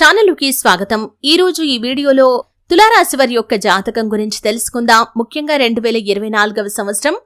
ఛానలుకి స్వాగతం. ఈ రోజు ఈ వీడియోలో తులారాశి వారి యొక్క జాతకం గురించి తెలుసుకుందాం. ముఖ్యంగా రెండు వేల ఇరవై నాలుగవ సంవత్సరం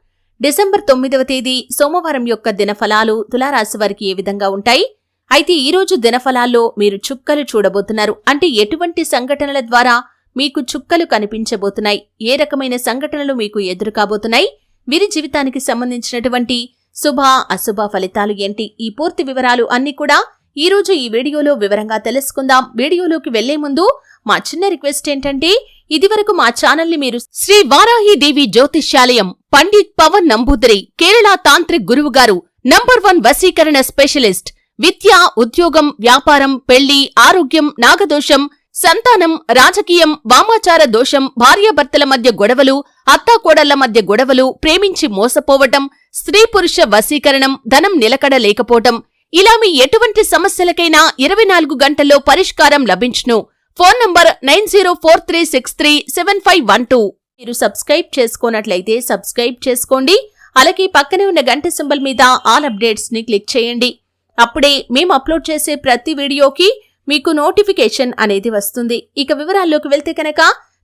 డిసెంబర్ తొమ్మిదవ తేదీ సోమవారం యొక్క దినఫలాలు తులారాశి వారికి ఏ విధంగా ఉంటాయి? అయితే ఈ రోజు దినఫలాల్లో మీరు చుక్కలు చూడబోతున్నారు. అంటే ఎటువంటి సంఘటనల ద్వారా మీకు చుక్కలు కనిపించబోతున్నాయి? ఏ రకమైన సంఘటనలు మీకు ఎదురు కాబోతున్నాయి వీరి జీవితానికి సంబంధించినటువంటి శుభ అశుభ ఫలితాలు ఏంటి? ఈ పూర్తి వివరాలు అన్ని కూడా ఈ రోజు ఈ వీడియోలో వివరంగా తెలుసుకుందాం. వీడియోలోకి వెళ్ళే ముందు మా చిన్న రిక్వెస్ట్ ఏంటంటే ఇదివరకు మా ఛానల్ని మీరు శ్రీ వారాహి దేవి జ్యోతిష్యాలయం పండిత్ పవన్ నంబూదరి కేరళ తాంత్రిక్ గురువు గారు నంబర్ వన్ వశీకరణ స్పెషలిస్ట్ విద్య ఉద్యోగం వ్యాపారం పెళ్ళి ఆరోగ్యం నాగదోషం సంతానం రాజకీయం వామాచార దోషం భార్యాభర్తల మధ్య గొడవలు అత్తాకోడళ్ళ మధ్య గొడవలు ప్రేమించి మోసపోవటం స్త్రీ పురుష వశీకరణం ధనం నిలకడ లేకపోవటం ఇలా మీ ఎటువంటి సమస్యలకైనా ఇరవై నాలుగు గంటల్లో పరిష్కారం లభించును. Phone number nine zero four three six three seven five one two. మీరు సబ్స్క్రైబ్ చేసుకోనట్లయితే సబ్స్క్రైబ్ చేసుకోండి. అలాగే పక్కనే ఉన్న గంట సింబల్ మీద ఆల్ అప్డేట్స్ని క్లిక్ చేయండి. అప్పుడే మేము అప్లోడ్ చేసే ప్రతి వీడియోకి మీకు నోటిఫికేషన్ అనేది వస్తుంది. ఇక వివరాల్లోకి వెళ్తే కనుక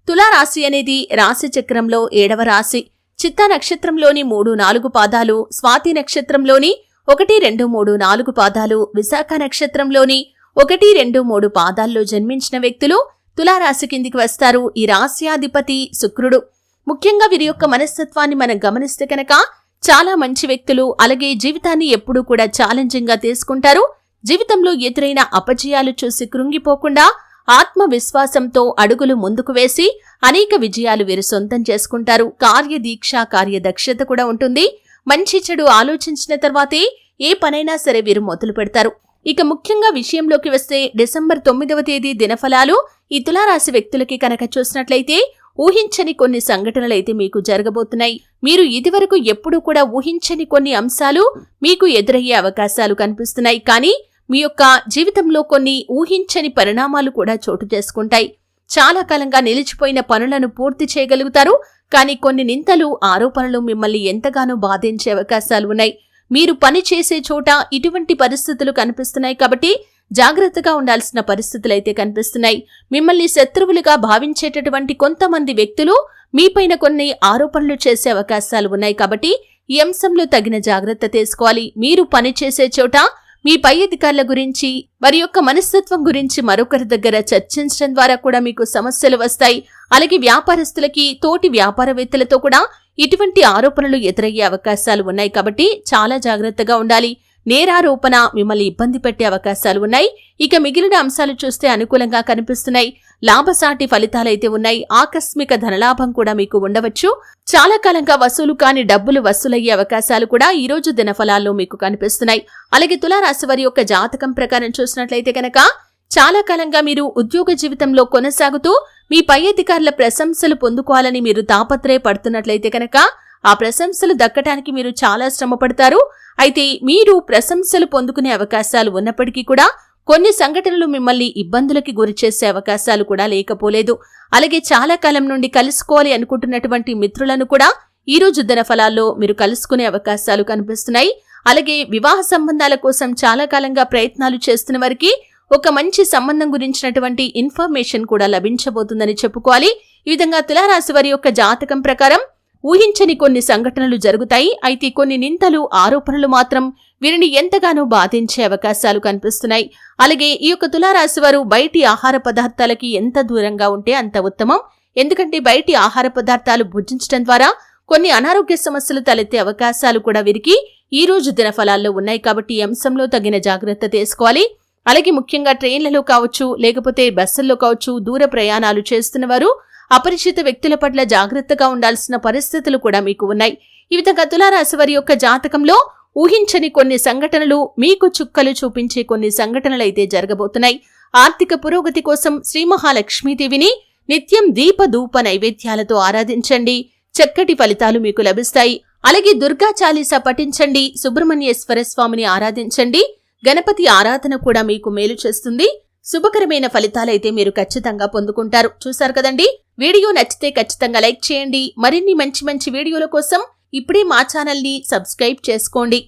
తులారాశి అనేది రాశి చక్రంలో ఏడవ రాశి. చిత్తా నక్షత్రంలోని మూడు నాలుగు పాదాలు స్వాతి నక్షత్రంలోని ఒకటి రెండు మూడు నాలుగు పాదాలు విశాఖ నక్షత్రంలోని ఒకటి రెండు మూడు పాదాల్లో జన్మించిన వ్యక్తులు తులారాశి కిందికి వస్తారు. ఈ రాశ్యాధిపతి శుక్రుడు. ముఖ్యంగా వీరి యొక్క మనస్తత్వాన్ని మనం గమనిస్తే కనుక చాలా మంచి వ్యక్తులు అలాగే జీవితాన్ని ఎప్పుడూ కూడా ఛాలెంజింగ్గా తీసుకుంటారు. జీవితంలో ఎదురైన అపజయాలు చూసి కృంగిపోకుండా ఆత్మవిశ్వాసంతో అడుగులు ముందుకు వేసి అనేక విజయాలు వీరు సొంతం చేసుకుంటారు. కార్యదీక్ష కార్యదక్షత కూడా ఉంటుంది. మంచి చెడు ఆలోచించిన తర్వాతే ఏ పనైనా సరే వీరు మొదలు పెడతారు. ఇక ముఖ్యంగా విషయంలోకి వస్తే డిసెంబర్ తొమ్మిదవ తేదీ దినఫలాలు ఈ తులారాశి వ్యక్తులకి కనుక చూసినట్లయితే ఊహించని కొన్ని సంఘటనలైతే మీకు జరగబోతున్నాయి. మీరు ఇదివరకు ఎప్పుడూ కూడా ఊహించని కొన్ని అంశాలు మీకు ఎదురయ్యే అవకాశాలు కనిపిస్తున్నాయి. కానీ మీ యొక్క జీవితంలో కొన్ని ఊహించని పరిణామాలు కూడా చోటు చేసుకుంటాయి. చాలా కాలంగా నిలిచిపోయిన పనులను పూర్తి చేయగలుగుతారు. కానీ కొన్ని నింతలు ఆరోపణలు మిమ్మల్ని ఎంతగానో బాధించే అవకాశాలు ఉన్నాయి. మీరు పని చేసే చోట ఇటువంటి పరిస్థితులు కనిపిస్తున్నాయి కాబట్టి జాగ్రత్తగా ఉండాల్సిన పరిస్థితులు అయితే కనిపిస్తున్నాయి. మిమ్మల్ని శత్రువులుగా భావించేటటువంటి కొంతమంది వ్యక్తులు మీపైన కొన్ని ఆరోపణలు చేసే అవకాశాలు ఉన్నాయి కాబట్టి ఈ అంశంలో తగిన జాగ్రత్త తీసుకోవాలి. మీరు పని చేసే చోట మీ పై అధికారుల గురించి వారి యొక్క మనస్తత్వం గురించి మరొకరి దగ్గర చర్చించడం ద్వారా కూడా మీకు సమస్యలు వస్తాయి. అలాగే వ్యాపారస్తులకి తోటి వ్యాపారవేత్తలతో కూడా ఇటువంటి ఆరోపణలు ఎదురయ్యే అవకాశాలు ఉన్నాయి కాబట్టి చాలా జాగ్రత్తగా ఉండాలి. నేరారోపణ మిమ్మల్ని ఇబ్బంది పెట్టే అవకాశాలు ఉన్నాయి. ఇక మిగిలిన అంశాలు చూస్తే అనుకూలంగా కనిపిస్తున్నాయి. లాభసాటి ఫలితాలైతే ఉన్నాయి. ఆకస్మిక ధనలాభం కూడా మీకు ఉండవచ్చు. చాలా కాలంగా వసూలు కాని డబ్బులు వసూలయ్యే అవకాశాలు కూడా ఈ రోజు దినఫలాల్లో మీకు కనిపిస్తున్నాయి. అలాగే తులారాశి వారి యొక్క జాతకం ప్రకారం చూసినట్లయితే కనుక చాలా కాలంగా మీరు ఉద్యోగ జీవితంలో కొనసాగుతూ మీ పై అధికారుల ప్రశంసలు పొందుకోవాలని మీరు తాపత్రయపడుతున్నట్లయితే కనుక ఆ ప్రశంసలు దక్కటానికి మీరు చాలా శ్రమ పడతారు అయితే మీరు ప్రశంసలు పొందుకునే అవకాశాలు ఉన్నప్పటికీ కూడా కొన్ని సంఘటనలు మిమ్మల్ని ఇబ్బందులకి గురిచేసే అవకాశాలు కూడా లేకపోలేదు. అలాగే చాలా కాలం నుండి కలుసుకోవాలి అనుకుంటున్నటువంటి మిత్రులను కూడా ఈ రోజు దినఫలాల్లో మీరు కలుసుకునే అవకాశాలు కనిపిస్తున్నాయి. అలాగే వివాహ సంబంధాల కోసం చాలా కాలంగా ప్రయత్నాలు చేస్తున్న వారికి ఒక మంచి సంబంధం గురించినటువంటి ఇన్ఫర్మేషన్ కూడా లభించబోతుందని చెప్పుకోవాలి. ఈ విధంగా తులారాశి వారి యొక్క జాతకం ప్రకారం ఊహించని కొన్ని సంఘటనలు జరుగుతాయి. అయితే కొన్ని నిందలు ఆరోపణలు మాత్రం వీరిని ఎంతగానో బాధించే అవకాశాలు కనిపిస్తున్నాయి. అలాగే ఈ యొక్క తులారాశి వారు బయటి ఆహార పదార్థాలకి ఎంత దూరంగా ఉంటే అంత ఉత్తమం. ఎందుకంటే బయటి ఆహార పదార్థాలు భుజించడం ద్వారా కొన్ని అనారోగ్య సమస్యలు తలెత్తే అవకాశాలు కూడా వీరికి ఈ రోజు దినఫలాల్లో ఉన్నాయి. కాబట్టి ఈ అంశంలో తగిన జాగ్రత్త తీసుకోవాలి. అలాగే ముఖ్యంగా ట్రైన్లలో కావచ్చు లేకపోతే బస్సుల్లో కావచ్చు దూర ప్రయాణాలు చేస్తున్నవారు అపరిచిత వ్యక్తుల పట్ల జాగ్రత్తగా ఉండాల్సిన పరిస్థితులు కూడా మీకు ఉన్నాయి. ఈ విధంగా తులారాశి వారి యొక్క జాతకంలో ఊహించని కొన్ని సంఘటనలు మీకు చుక్కలు చూపించే కొన్ని సంఘటనలు అయితే జరగబోతున్నాయి. ఆర్థిక పురోగతి కోసం శ్రీ మహాలక్ష్మీదేవిని నిత్యం దీప ధూప నైవేద్యాలతో ఆరాధించండి. చక్కటి ఫలితాలు మీకు లభిస్తాయి. అలాగే దుర్గా చాలీసా పఠించండి. సుబ్రహ్మణ్యేశ్వర స్వామిని ఆరాధించండి. గణపతి ఆరాధన కూడా మీకు మేలు చేస్తుంది. శుభకరమైన ఫలితాలైతే మీరు ఖచ్చితంగా పొందుకుంటారు. చూశారు కదండి? వీడియో నచ్చితే ఖచ్చితంగా లైక్ చేయండి. మరిన్ని మంచి మంచి వీడియోల కోసం ఇప్పుడే మా ఛానల్ని సబ్స్క్రైబ్ చేసుకోండి.